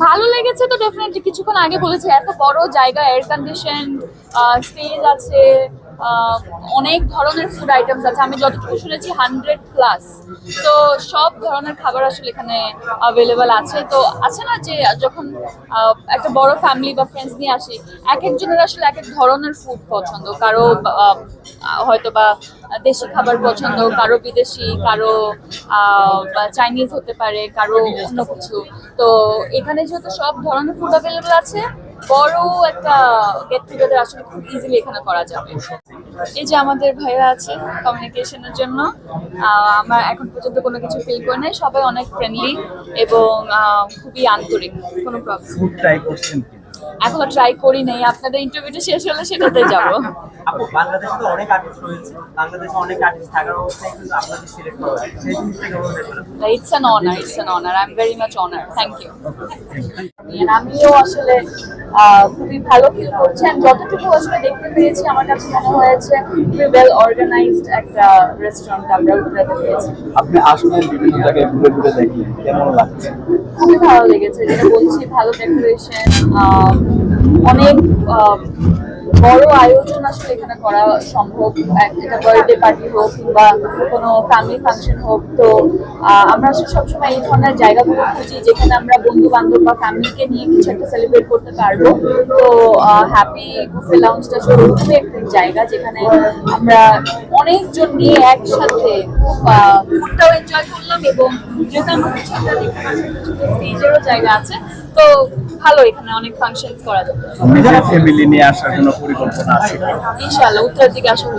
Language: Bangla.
ভালো লেগেছে তো ডেফিনেটলি কিছুক্ষণ আগে বলেছে, এত বড় জায়গা এয়ার কন্ডিশন স্টেজ আছে অনেক ধরনের ফুড আইটেমস আছে। আমি যতটুকু শুনেছি হান্ড্রেড প্লাস তো সব ধরনের খাবার আসলে এখানে অ্যাভেলেবেল আছে। তো আছে না যে, যখন একটা বড় ফ্যামিলি বা ফ্রেন্ডস নিয়ে আসি, এক একজনের আসলে এক এক ধরনের ফুড পছন্দ। কারও হয়তো বা দেশি খাবার পছন্দ, কারও বিদেশি, কারও চাইনিজ হতে পারে, কারও অন্য কিছু। তো এখানে যেহেতু সব ধরনের ফুড অ্যাভেলেবল আছে, বড় একটা গেট টুগেদার আসলে খুব ইজিলি এখানে করা যাবে। এই যে আমাদের ভাইরা আছে কমিউনিকেশনের জন্য আমরা এখন পর্যন্ত কোনো কিছু ফিল করি নাই, সবাই অনেক ফ্রেন্ডলি এবং খুবই আন্তরিক, কোনো প্রবলেম এখনও ট্রাই করি নাই আপনাদের ইন্টারভিউটা শেষ হলে সেটাতে যাব। আপু বাংলাদেশে তো অনেক আর্টিস্ট রয়েছে বাংলাদেশে অনেক আর্টিস্ট থাকার অবস্থায় কিন্তু আপনাদের সিলেক্ট করা হয়েছে সেই জিনিসটা কেমন লাগল it's an honour it's an honour I am very much honour thank you আমিও আসলে খুবই ভালো ফিল করছি। And যতটুকু আসলে দেখতে পেয়েছি আমার কাছে মনে হয়েছে খুবই ওয়েল অর্গানাইজড একটা রেস্টুরেন্ট আমরা উঠাতে পেরেছি আপনি আসলেন বিভিন্ন জায়গায় ঘুরে ঘুরে দেখলেন কেমন লাগছে? খুবই ভালো লেগেছে যেটা বলছি ভালো ডেকোরেশন অনেক বড় আয়োজন আসলে এখানে করা সম্ভব, এক- এটা বার্থডে পার্টি হোক কিংবা কোনো ফ্যামিলি ফাংশন হোক। তো আমরা আসলে সবসময় এই ধরনের জায়গাগুলো খুঁজি যেখানে আমরা বন্ধু বান্ধব বা ফ্যামিলিকে নিয়ে কিছু একটা সেলিব্রেট করতে পারব। তো হ্যাপি বুফে লাউঞ্জটা আসলে ওরকমই একটা জায়গা যেখানে আমরা অনেকজন নিয়ে একসাথে ফুডটাও এনজয় করলাম এবং যেহেতু আমরা কিছু একটা স্টেজেরও জায়গা আছে, তো ভালো এখানে অনেক ফাংশন করা যাবে ফ্যামিলি নিয়ে আসার জন্য পরিকল্পনা আছে? ইনশাআল্লাহ উত্তরের দিকে আসলে